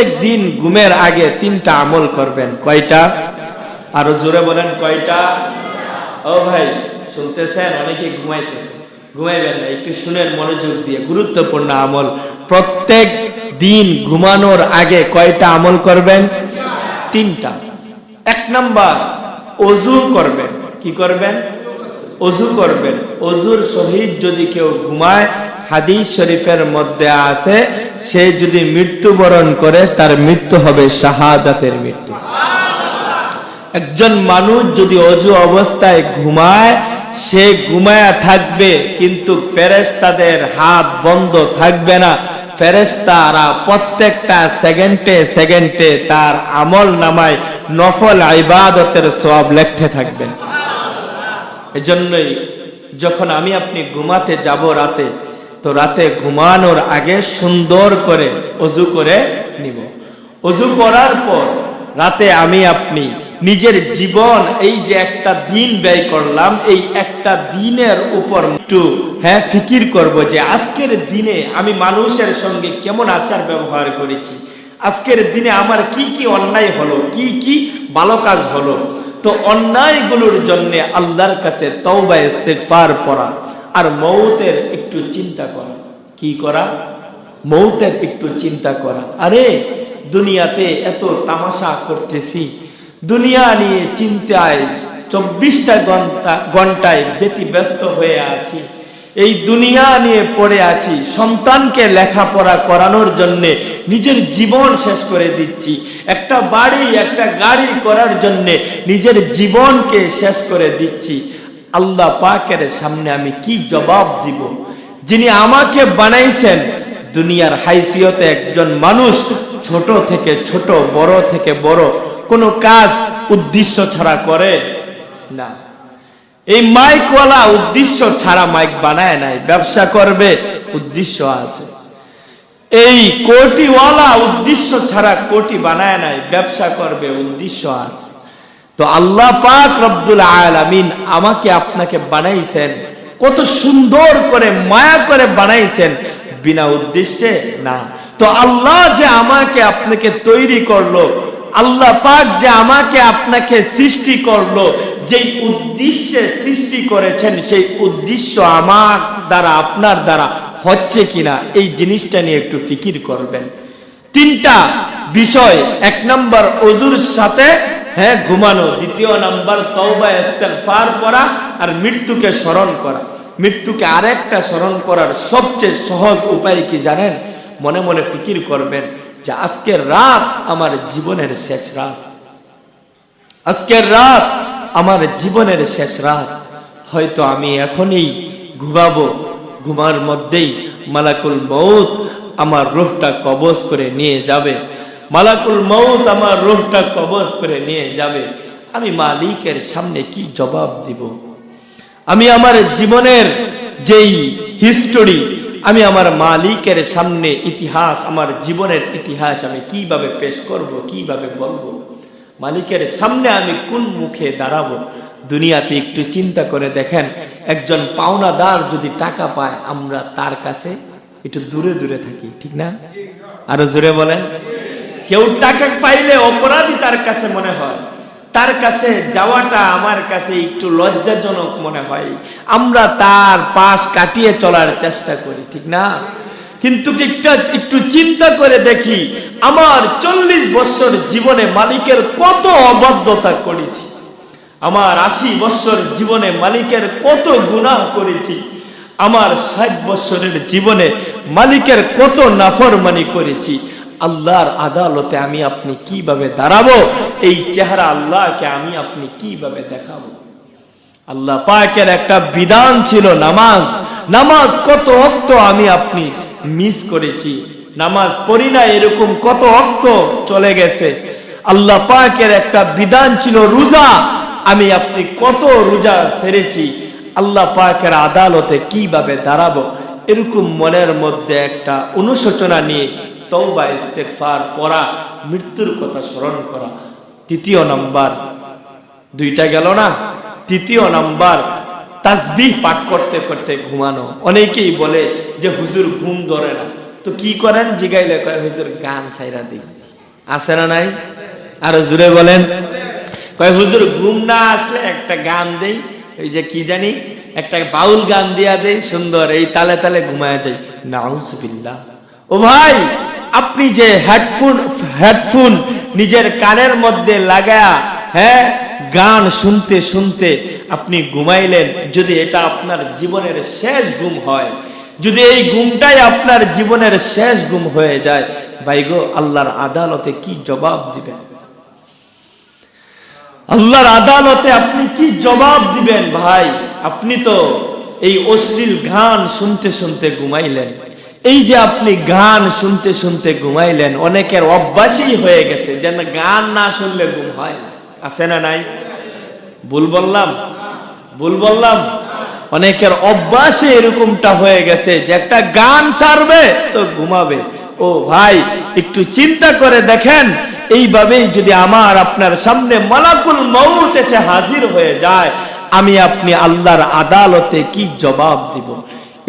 প্রত্যেক দিন ঘুমের আগে তিনটা আমল করবেন। কয়টা? আরও জোরে বলেন, কয়টা? ও ভাই, শুনতেছেন? অনেকে ঘুমাইতেছে। ঘুমাইবেন না, একটু শুনেন মনোযোগ দিয়ে। গুরুত্বপূর্ণ আমল। প্রত্যেক দিন ঘুমানোর আগে কয়টা আমল করবেন? তিনটা। এক নাম্বার, অজু করবেন। কি করবেন? অজু করবেন। অজুর সহিত যদি কেউ ঘুমায়, হাদিস শরীফের মধ্যে আছে সে যদি মৃত্যুবরণ করে, তার মৃত্যু হবে শাহাদাতের মৃত্যু। একজন মানুষ যদি অজু অবস্থায় ঘুমায়, সে ঘুমায়া থাকবে, কিন্তু ফেরেস্তাদের হাত বন্ধ থাকবে না। ফেরেস্তারা প্রত্যেকটা সেকেন্ডে সেকেন্ডে তার আমল নামায় নফল ইবাদতের সব লেখতে থাকবেন। এজন্যই যখন আমি আপনি ঘুমাতে যাব রাতে তো রাতে ঘুমানোর আগে সুন্দর করে অজু করে নিব। অজু করার পর রাতে আমি আপনি নিজের জীবন, এই যে একটা দিন ব্যয় করলাম, এই একটা দিনের উপর একটু হ্যাঁ ফিকির করব যে আজকের দিনে আমি মানুষের সঙ্গে কেমন আচার ব্যবহার করেছি। আজকের দিনে আমার কি কি অন্যায় হলো, কি কি ভালো কাজ হলো। তো অন্যায়গুলোর জন্য আল্লাহর কাছে তওবা, ইস্তেগফার পড়া আর মৌতের একটু চিন্তা করা। কি করা? মৌতের একটু চিন্তা করা। আরে, দুনিয়াতে এত তামাশা করতেছি। দুনিয়া নিয়ে চিন্তায় চব্বিশটা ঘণ্টা, ঘন্টায় ব্যতিব্যস্ত হয়ে আছি। এই দুনিয়া নিয়ে পড়ে আছি। সন্তানকে লেখাপড়া করানোর জন্য নিজের জীবন শেষ করে দিচ্ছি। একটা বাড়ি, একটা গাড়ি করার জন্য নিজের জীবনকে শেষ করে দিচ্ছি। আল্লাহ পাকের সামনে আমি কি জবাব দিব? যিনি আমাকে বানাইছেন, দুনিয়ার হাইসিয়তে একজন মানুষ, ছোট থেকে ছোট, বড় থেকে বড়, কোনো কাজ, উদ্দেশ্য ছাড়া করে না। এই মাইকওয়ালা উদ্দেশ্য ছাড়া মাইক বানায় নাই, ব্যবসা করবে, উদ্দেশ্য আছে। এই কোটিওয়ালা উদ্দেশ্য ছাড়া কোটি বানায় নাই, ব্যবসা করবে, উদ্দেশ্য আছে। তো আল্লাহ পাক রব্দুল আলামিন আমাকে আপনাকে বানাইছেন কত সুন্দর করে মায়া করে বানাইছেন, বিনা উদ্দেশ্যে না। তো আল্লাহ যে আমাকে আপনাকে তৈরি করল, আল্লাহ পাক যে আমাকে আপনাকে সৃষ্টি করল, যেই উদ্দেশ্যে সৃষ্টি করেছেন, সেই উদ্দেশ্য আমার দ্বারা, আপনার দ্বারা হচ্ছে কিনা, এই জিনিসটা নিয়ে একটু ফিকির করবেন। তিনটা বিষয়, এক নম্বর অজুর সাথে হ্যাঁ ঘুমানো, দ্বিতীয় নাম্বার তওবা, ইস্তেগফার করা আর মৃত্যুকে স্মরণ করা। মৃত্যুকে আরেকটা স্মরণ করার সবচেয়ে সহজ উপায় কি জানেন? মনে মনে ফিকির করবেন যে আজকের রাত আমার জীবনের শেষ রাত। আজকের রাত আমার জীবনের শেষ রাত। হয়তো আমি এখনই ঘুমাবো, ঘুমার মধ্যেই মালাকুল মৌত আমার রোহটা কবজ করে নিয়ে যাবে। মালাকুল মৌত আমার রূহটা কবজ করে নিয়ে যাবে। আমি মালিকের সামনে কি জবাব দিব? আমি আমার জীবনের যেই হিস্টোরি আমি আমার মালিকের সামনে ইতিহাস, আমার জীবনের ইতিহাস আমি কীভাবে পেশ করব, কীভাবে বলব? মালিকের সামনে আমি কোন মুখে দাঁড়াবো? দুনিয়াতে একটু চিন্তা করে দেখেন, একজন পাওনাদার যদি টাকা পায়, আমরা তার কাছে একটু দূরে দূরে থাকি, ঠিক না? আরও জোরে বলেন। কেউ টাকা পাইলে অপরাধী তার কাছে মনে হয়। তার কাছে যাওয়াটা আমার কাছে একটু লজ্জাজনক মনে হয়। আমরা তার পাশ কাটিয়ে চলার চেষ্টা করি, ঠিক না? কিন্তু একটা চিন্তা করে দেখি, আমার চল্লিশ বছর জীবনে মালিকের কত অবাধ্যতা করেছি। আমার আশি বছর জীবনে মালিকের কত গুনাহ করেছি। আমার ষাট বছরের জীবনে মালিকের কত নাফরমানি করেছি। আল্লাহর আদালতে আমি আপনি কীভাবে দাঁড়াবো? এই চেহারা আল্লাহকে আমি আপনি কীভাবে দেখাবো? আল্লাহ পাকের একটা বিধান ছিল নামাজ। নামাজ কত অক্ত আমি আপনি মিস করেছি। নামাজ পড়ি না, এরকম কত অক্ত চলে গেছে। আল্লাহ পাকের একটা বিধান ছিল রোজা। আমি আপনি কত রোজা সেরেছি। আল্লাহ পাকের আদালতে কীভাবে দাঁড়াবো? এরকম মনের মধ্যে একটা অনুশোচনা নিয়ে তওবা, ইস্তেগফার পড়া মৃত্যুর কথা স্মরণ করা। তৃতীয় নাম্বার, দুইটা গেল না? তৃতীয় নাম্বার পাঠ করতে করতে ঘুমানো। অনেকেই বলে যে হুজুর ঘুম ধরে না। তো কি করেন? জিগাইলে হুজুর গান সাইরা দিই না নাই? আরও জুড়ে বলেন। কয়, হুজুর ঘুম না আসলে একটা গান দেই। ওই যে কি জানি, একটা বাউল গান দিয়া দেই, সুন্দর, এই তালে তালে ঘুমায় যাই। ও ভাই আপনি যে হেডফোন হেডফোন নিজের কানের মধ্যে লাগায়া হ্যাঁ গান শুনতে শুনতে আপনি ঘুমাইলেন, যদি এটা আপনার জীবনের শেষ ঘুম হয়, যদি এই ঘুমটাই আপনার জীবনের শেষ ঘুম হয়ে যায়, ভাই গো, আল্লাহর আদালতে কি জবাব দিবেন? আল্লাহর আদালতে আপনি কি জবাব দিবেন, ভাই? আপনি তো এই অশ্লীল গান শুনতে শুনতে ঘুমাইলেন। এই যে আপনি গান শুনতে শুনতে ঘুমাইলেন, অনেকের অভ্যাসই হয়ে গেছে, যেন গান না শুনলে ঘুম হয় আছে না নাই? ভুল বললাম? ভুল বললাম? অনেকের অভ্যাসে এরকমটা হয়ে গেছে যে একটা গান ছাড়বে তো ঘুমাবে। ও ভাই, একটু চিন্তা করে দেখেন, এইভাবেই যদি আমার আপনার সামনে মালাকুল মৌত এসে হাজির হয়ে যায়, আমি আপনি আল্লাহর আদালতে কি জবাব দিব?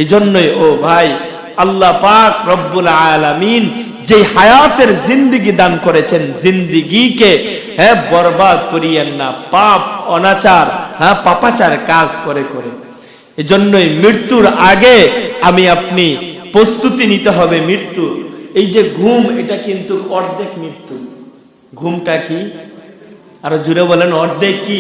এই জন্যই ও ভাই আল্লাহ পাক রব্বুল আলামিন যে হায়াতের জিন্দিগি দান করেছেন, জিন্দিগিকে হ্যাঁ বরবাদ করিয়েন না, পাপ, অনাচার হ্যাঁ পাপাচার কাজ করে করে। এজন্যই মৃত্যুর আগে আমি আপনি প্রস্তুতি নিতে হবে মৃত্যু। এই যে ঘুম, এটা কিন্তু অর্ধেক মৃত্যু। ঘুমটা কি? আরও জুড়ে বলেন, অর্ধেক কি?